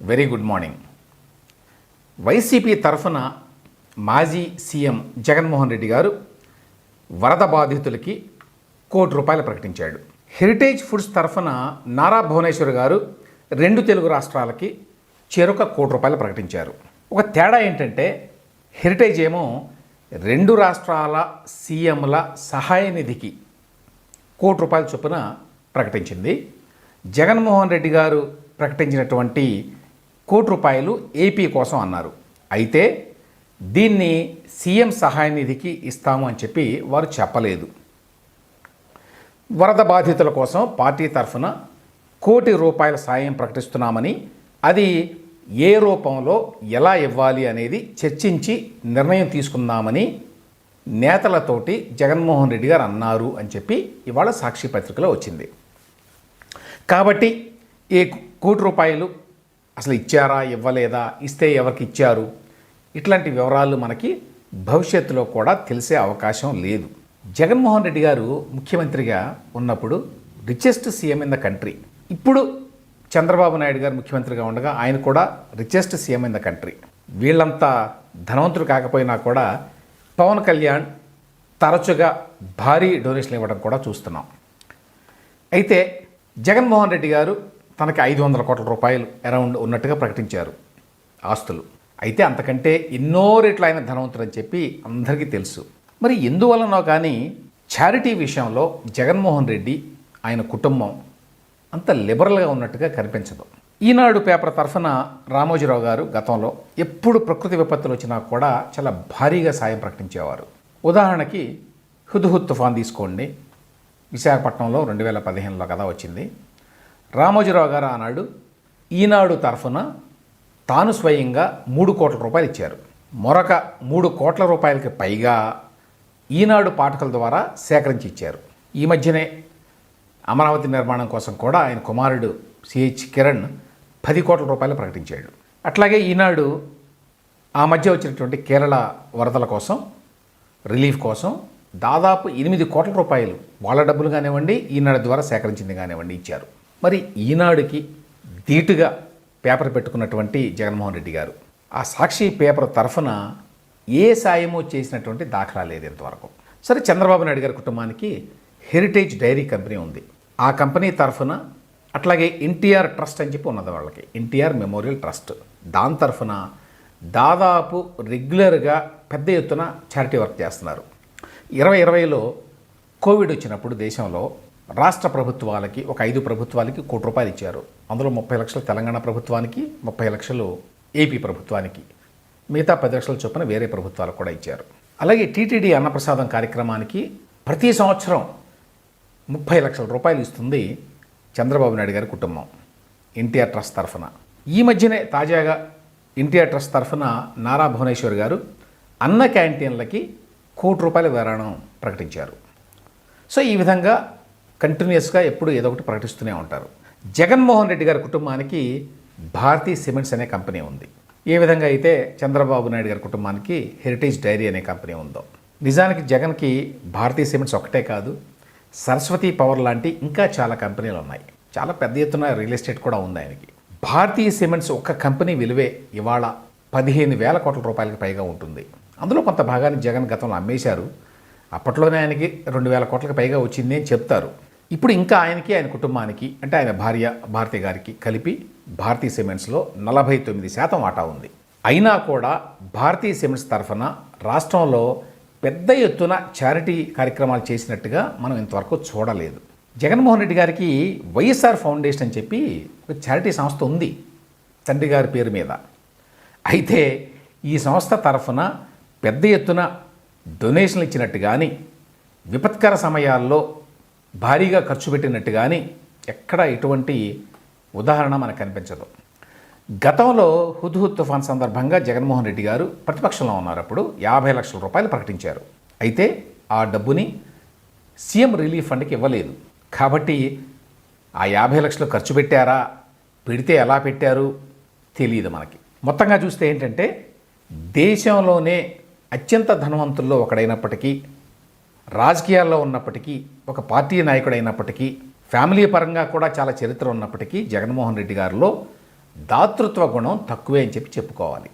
Very good morning. YCP తరఫున మాజీ CM Jaganmohan Reddy గారు వరద బాధితులకి కోటి రూపాయలు ప్రకటించాడు. హెరిటేజ్ ఫుడ్స్ తరఫున నారా భువనేశ్వర్ గారు రెండు తెలుగు రాష్ట్రాలకి చెరొక కోటి రూపాయలు ప్రకటించారు. ఒక తేడా ఏంటంటే హెరిటేజ్ ఏమో రెండు రాష్ట్రాల సీఎంల సహాయ నిధికి కోటి రూపాయల చొప్పున ప్రకటించింది. జగన్మోహన్ రెడ్డి గారు ప్రకటించినటువంటి కోటి రూపాయలు ఏపీ కోసం అన్నారు. అయితే దీన్ని సీఎం సహాయ నిధికి ఇస్తాము అని చెప్పి వారు చెప్పలేదు. వరద బాధితుల కోసం పార్టీ తరఫున కోటి రూపాయల సాయం ప్రకటిస్తున్నామని అది ఏ రూపంలో ఎలా ఇవ్వాలి అనేది చర్చించి నిర్ణయం తీసుకుందామని నేతలతోటి జగన్మోహన్ రెడ్డి గారు అన్నారు అని చెప్పి ఇవాళ సాక్షి పత్రికలో వచ్చింది. కాబట్టి ఈ కోటి రూపాయలు అసలు ఇచ్చారా ఇవ్వలేదా ఇస్తే ఎవరికి ఇచ్చారు? ఇట్లాంటి వివరాలు మనకి భవిష్యత్తులో కూడా తెలిసే అవకాశం లేదు. జగన్మోహన్ రెడ్డి గారు ముఖ్యమంత్రిగా ఉన్నప్పుడు richest CM in the country ఇప్పుడు చంద్రబాబు నాయుడు గారు ముఖ్యమంత్రిగా ఉండగా ఆయన కూడా richest CM in the country వీళ్ళంతా ధనవంతులు కాకపోయినా కూడా పవన్ కళ్యాణ్ తరచుగా భారీ డొనేషన్లు ఇవ్వడం కూడా చూస్తున్నాం. అయితే జగన్మోహన్ రెడ్డి గారు తనకి ఐదు వందల కోట్ల రూపాయలు అరౌండ్ ఉన్నట్టుగా ప్రకటించారు ఆస్తులు. అయితే అంతకంటే ఎన్నో రెట్లు ఆయన ధనవంతుడు అని చెప్పి అందరికీ తెలుసు. మరి ఎందువలనో కానీ చారిటీ విషయంలో జగన్మోహన్ రెడ్డి ఆయన కుటుంబం అంత లిబరల్గా ఉన్నట్టుగా కనిపించదు. ఈనాడు పేపర్ తరఫున రామోజీరావు గారు గతంలో ఎప్పుడు ప్రకృతి విపత్తులు వచ్చినా కూడా చాలా భారీగా సాయం ప్రకటించేవారు. ఉదాహరణకి హుద్హుద్ తుఫాన్ తీసుకోండి. విశాఖపట్నంలో రెండు వేల పదిహేనులో కదా వచ్చింది. రామోజీరావు గారు ఆనాడు ఈనాడు తరఫున తాను స్వయంగా మూడు కోట్ల రూపాయలు ఇచ్చారు. మరొక మూడు కోట్ల రూపాయలకి పైగా ఈనాడు పాఠకుల ద్వారా సేకరించి ఇచ్చారు ఈ మధ్యనే అమరావతి నిర్మాణం కోసం కూడా ఆయన కుమారుడు సిహెచ్ కిరణ్ పది కోట్ల రూపాయలు ప్రకటించాడు. అట్లాగే ఈనాడు ఆ మధ్య వచ్చినటువంటి కేరళ వరదల కోసం రిలీఫ్ కోసం దాదాపు ఎనిమిది కోట్ల రూపాయలు వాళ్ళ డబ్బులు కానివ్వండి ఈనాడు ద్వారా సేకరించింది కానివ్వండి ఇచ్చారు. మరి ఈనాడుకి ధీటుగా పేపర్ పెట్టుకున్నటువంటి జగన్మోహన్ రెడ్డి గారు ఆ సాక్షి పేపర్ తరఫున ఏ సాయమో చేసినటువంటి దాఖలా లేదు ఇంతవరకు. సరే చంద్రబాబు నాయుడు గారి కుటుంబానికి హెరిటేజ్ డైరీ కంపెనీ ఉంది. ఆ కంపెనీ తరఫున అట్లాగే ఎన్టీఆర్ ట్రస్ట్ అని చెప్పి ఉన్నది వాళ్ళకి. NTR memorial trust. దాని తరఫున దాదాపు రెగ్యులర్గా పెద్ద ఎత్తున చారిటీ వర్క్ చేస్తున్నారు. ఇరవై ఇరవైలో కోవిడ్ వచ్చినప్పుడు దేశంలో రాష్ట్ర ప్రభుత్వాలకి ఒక ఐదు ప్రభుత్వాలకి కోటి రూపాయలు ఇచ్చారు. అందులో ముప్పై లక్షలు తెలంగాణ ప్రభుత్వానికి ముప్పై లక్షలు ఏపీ ప్రభుత్వానికి. మిగతా పది లక్షల చొప్పున వేరే ప్రభుత్వాలకు కూడా ఇచ్చారు. అలాగే టీటీడీ అన్నప్రసాదం కార్యక్రమానికి ప్రతి సంవత్సరం ముప్పై లక్షల రూపాయలు ఇస్తుంది చంద్రబాబు నాయుడు గారి కుటుంబం ఎన్టీఆర్ ట్రస్ట్ తరఫున. ఈ మధ్యనే తాజాగా ఎన్టీఆర్ ట్రస్ట్ తరఫున నారా భువనేశ్వర్ గారు అన్న క్యాంటీన్లకి కోటి రూపాయల విరాణం ప్రకటించారు. సో ఈ విధంగా కంటిన్యూస్గా ఎప్పుడు ఏదో ఒకటి ప్రకటిస్తూనే ఉంటారు. జగన్మోహన్ రెడ్డి గారి కుటుంబానికి భారతీ సిమెంట్స్ అనే కంపెనీ ఉంది. ఏ విధంగా అయితే చంద్రబాబు నాయుడు గారి కుటుంబానికి హెరిటేజ్ డైరీ అనే కంపెనీ ఉందో. నిజానికి జగన్కి భారతీయ సిమెంట్స్ ఒకటే కాదు సరస్వతి పవర్ లాంటి ఇంకా చాలా కంపెనీలు ఉన్నాయి. చాలా పెద్ద ఎత్తున రియల్ ఎస్టేట్ కూడా ఉంది ఆయనకి. భారతీయ సిమెంట్స్ ఒక్క కంపెనీ విలువే ఇవాళ పదిహేను వేల కోట్ల రూపాయలకు పైగా ఉంటుంది. అందులో కొంత భాగాన్ని జగన్ గతంలో అమ్మేశారు. అప్పట్లోనే ఆయనకి రెండు వేల కోట్లకు పైగా వచ్చింది అని చెప్తారు. ఇప్పుడు ఇంకా ఆయనకి ఆయన కుటుంబానికి అంటే ఆయన భార్య భారతి గారికి కలిపి భారతీ సిమెంట్స్లో నలభై తొమ్మిది శాతం వాటా ఉంది. అయినా కూడా భారతీయ సిమెంట్స్ తరఫున రాష్ట్రంలో పెద్ద ఎత్తున చారిటీ కార్యక్రమాలు చేసినట్టుగా మనం ఇంతవరకు చూడలేదు. జగన్మోహన్ రెడ్డి గారికి వైఎస్ఆర్ ఫౌండేషన్ అని చెప్పి ఒక చారిటీ సంస్థ ఉంది తండ్రి గారి పేరు మీద. అయితే ఈ సంస్థ తరఫున పెద్ద ఎత్తున డొనేషన్లు ఇచ్చినట్టు కానీ విపత్కర సమయాల్లో భారీగా ఖర్చు పెట్టినట్టు కానీ ఎక్కడ ఎటువంటి ఉదాహరణ మనకు కనిపించదు. గతంలో హుద్హుద్ తుఫాన్ సందర్భంగా జగన్మోహన్ రెడ్డి గారు ప్రతిపక్షంలో ఉన్నారు అప్పుడు యాభై లక్షల రూపాయలు ప్రకటించారు. అయితే ఆ డబ్బుని సీఎం రిలీఫ్ ఫండ్కి ఇవ్వలేదు. కాబట్టి ఆ యాభై లక్షలు ఖర్చు పెట్టారా? పెడితే ఎలా పెట్టారు? తెలియదు మనకి. మొత్తంగా చూస్తే ఏంటంటే దేశంలోనే అత్యంత ధనవంతుల్లో ఒకడైనప్పటికీ రాజకీయాల్లో ఉన్నప్పటికీ ఒక పార్టీ నాయకుడైనప్పటికీ ఫ్యామిలీ పరంగా కూడా చాలా చరిత్ర ఉన్నప్పటికీ జగన్మోహన్ రెడ్డి గారిలో దాతృత్వ గుణం తక్కువే అని చెప్పి చెప్పుకోవాలి.